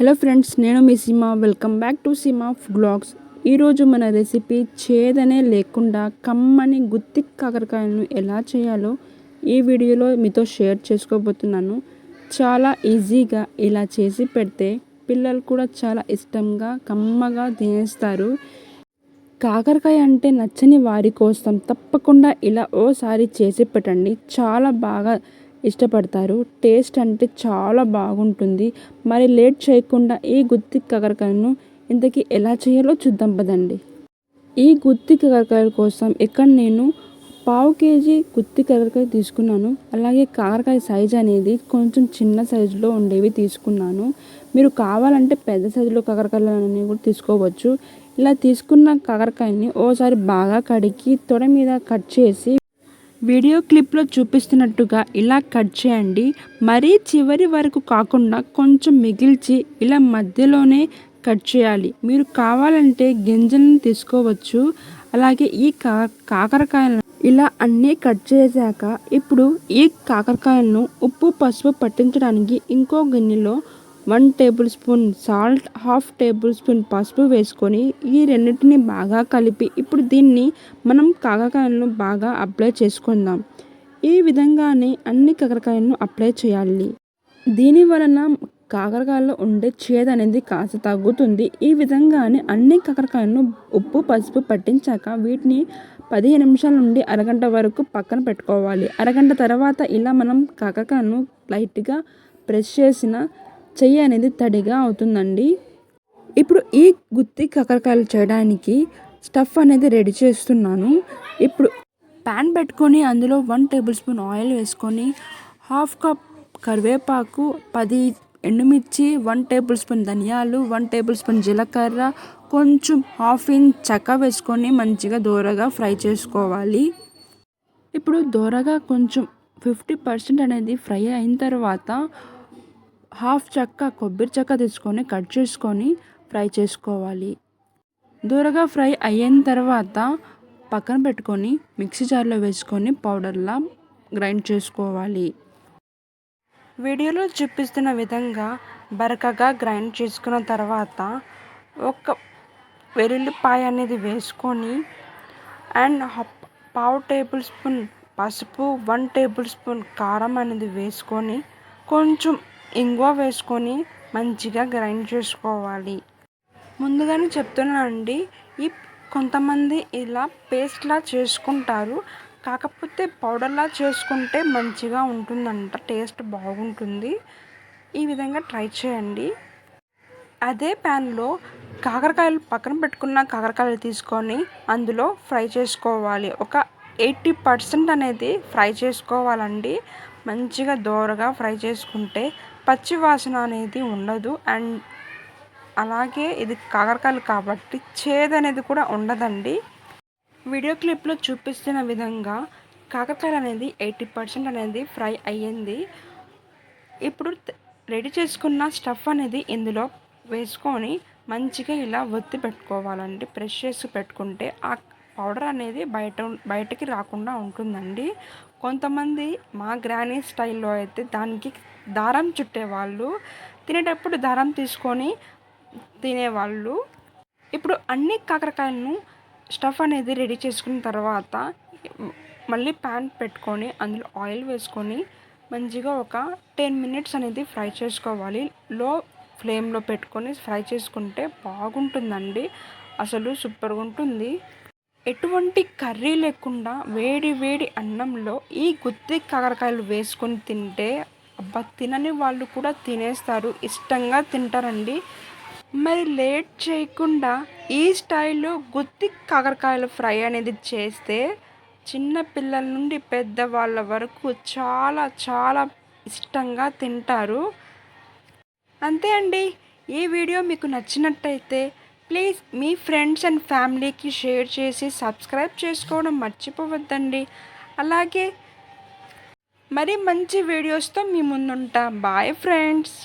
Hello friends నేను మీ Seema. Welcome back to Seema blogs ఈరోజు మన రెసిపీ చేదనే లేకుండా కమ్మని గుత్తి కాకరకాయలను ఎలా చేయాలో ఈ వీడియోలో మీతో షేర్ చేసుకోబోతున్నాను. చాలా ఈజీగా ఇలా చేసి పెడితే పిల్లలు కూడా చాలా ఇష్టంగా కమ్మగా తినేస్తారు. కాకరకాయ అంటే నచ్చని వారి కోసం తప్పకుండా ఇలా ఓసారి చేసి పెట్టండి. చాలా బాగా ఇష్టపడతారు. టేస్ట్ అంటే చాలా బాగుంటుంది. మరి లేట్ చేయకుండా ఈ గుత్తి కాకరకాయను ఇంతకీ ఎలా చేయాలో చూద్దాం పదండి. ఈ గుత్తి కాకరకాయల కోసం ఇక్కడ నేను పావు కేజీ గుత్తి కాకరకాయ తీసుకున్నాను. అలాగే కాకరకాయ సైజ్ అనేది కొంచెం చిన్న సైజులో ఉండేవి తీసుకున్నాను. మీరు కావాలంటే పెద్ద సైజులో కాకరకాయలు అనేవి కూడా తీసుకోవచ్చు. ఇలా తీసుకున్న కాకరకాయని ఓసారి బాగా కడిగి తొడ మీద కట్ చేసి వీడియో క్లిప్లో చూపిస్తున్నట్టుగా ఇలా కట్ చేయండి. మరీ చివరి వరకు కాకుండా కొంచెం మిగిల్చి ఇలా మధ్యలోనే కట్ చేయాలి. మీరు కావాలంటే గింజలను తీసుకోవచ్చు. అలాగే ఈ కా కాకరకాయలను ఇలా అన్నీ కట్ చేశాక ఇప్పుడు ఈ కాకరకాయలను ఉప్పు పసుపు పట్టించడానికి ఇంకో గిన్నెలో one tablespoon salt half tablespoon పసుపు వేసుకొని ఈ రెండింటిని బాగా కలిపి ఇప్పుడు దీన్ని మనం కాకరకాయలను బాగా అప్లై చేసుకుందాం. ఈ విధంగానే అన్ని కాకరకాయలను అప్లై చేయాలి. దీని వలన కాకరకాయలో ఉండే చేదు అనేది కాస్త తగ్గుతుంది. ఈ విధంగానే అన్ని కాకరకాయలను ఉప్పు పసుపు పట్టించాక వీటిని పదిహేను నిమిషాల నుండి అరగంట వరకు పక్కన పెట్టుకోవాలి. అరగంట తర్వాత ఇలా మనం కాకరకాయను లైట్గా ప్రెస్ చేసిన చెయ్యి అనేది తడిగా అవుతుందండి. ఇప్పుడు ఈ గుత్తి కాకరకాయలు చేయడానికి స్టఫ్ అనేది రెడీ చేస్తున్నాను. ఇప్పుడు ప్యాన్ పెట్టుకొని అందులో వన్ టేబుల్ స్పూన్ ఆయిల్ వేసుకొని హాఫ్ కప్ కరివేపాకు పది ఎండుమిర్చి వన్ టేబుల్ స్పూన్ ధనియాలు వన్ టేబుల్ స్పూన్ జీలకర్ర కొంచెం హాఫ్ ఇంచ్ చక్క వేసుకొని మంచిగా దోరగా ఫ్రై చేసుకోవాలి. ఇప్పుడు దోరగా కొంచెం ఫిఫ్టీ పర్సెంట్ అనేది ఫ్రై అయిన తర్వాత హాఫ్ చెక్క కొబ్బరి చెక్క తీసుకొని కట్ చేసుకొని ఫ్రై చేసుకోవాలి. దూరగా ఫ్రై అయిన తర్వాత పక్కన పెట్టుకొని మిక్సీ జార్లో వేసుకొని పౌడర్లా గ్రైండ్ చేసుకోవాలి. వీడియోలో చూపిస్తున్న విధంగా బరకగా గ్రైండ్ చేసుకున్న తర్వాత ఒక వెల్లుల్లిపాయ అనేది వేసుకొని అండ్ పావు టేబుల్ స్పూన్ పసుపు వన్ టేబుల్ స్పూన్ కారం అనేది వేసుకొని కొంచెం ఇంగువ వేసుకొని మంచిగా గ్రైండ్ చేసుకోవాలి. ముందుగానే చెప్తున్నానండి ఈ కొంతమంది ఇలా పేస్ట్లా చేసుకుంటారు. కాకపోతే పౌడర్లా చేసుకుంటే మంచిగా ఉంటుందంట టేస్ట్ బాగుంటుంది. ఈ విధంగా ట్రై చేయండి. అదే ప్యాన్లో కాకరకాయలు పక్కన పెట్టుకున్న కాకరకాయలు తీసుకొని అందులో ఫ్రై చేసుకోవాలి. ఒక ఎయిటీ పర్సెంట్ అనేది ఫ్రై చేసుకోవాలండి. మంచిగా దోరగా ఫ్రై చేసుకుంటే పచ్చి వాసన అనేది ఉండదు. అండ్ అలాగే ఇది కాకరకాయలు కాబట్టి చేదు అనేది కూడా ఉండదండి. వీడియో క్లిప్లో చూపిస్తున్న విధంగా కాకరకాయలు అనేది ఎయిటీ పర్సెంట్ అనేది ఫ్రై అయ్యింది. ఇప్పుడు రెడీ చేసుకున్న స్టఫ్ అనేది ఇందులో వేసుకొని మంచిగా ఇలా ఒత్తి పెట్టుకోవాలండి. ప్రెష్ చేసి పెట్టుకుంటే ఆ పౌడర్ అనేది బయట బయటకి రాకుండా ఉంటుందండి. కొంతమంది మా గ్రానీ స్టైల్లో అయితే దానికి దారం చుట్టేవాళ్ళు తినేటప్పుడు దారం తీసుకొని తినేవాళ్ళు. ఇప్పుడు అన్ని కాకరకాయలను స్టఫ్ అనేది రెడీ చేసుకున్న తర్వాత మళ్ళీ ప్యాన్ పెట్టుకొని అందులో ఆయిల్ వేసుకొని మంచిగా ఒక టెన్ మినిట్స్ అనేది ఫ్రై చేసుకోవాలి. లో ఫ్లేమ్లో పెట్టుకొని ఫ్రై చేసుకుంటే బాగుంటుందండి. అసలు సూపర్గా ఉంటుంది. ఎటువంటి కర్రీ లేకుండా వేడి వేడి అన్నంలో ఈ గుత్తి కాకరకాయలు వేసుకొని తింటే అబ్బా తినని వాళ్ళు కూడా తినేస్తారు. ఇష్టంగా తింటారండి. మరి లేట్ చేయకుండా ఈ స్టైల్లో గుత్తి కాకరకాయలు ఫ్రై అనేది చేస్తే చిన్న పిల్లల నుండి పెద్దవాళ్ళ వరకు చాలా చాలా ఇష్టంగా తింటారు. అంతే అండి. ఈ వీడియో మీకు నచ్చినట్టయితే ప్లీజ్ మీ ఫ్రెండ్స్ అండ్ ఫ్యామిలీకి షేర్ చేసి సబ్స్క్రైబ్ చేసుకోవడం మర్చిపోవద్దండి. అలాగే మరి మంచి వీడియోస్తో మీ ముందుంటా. Bye friends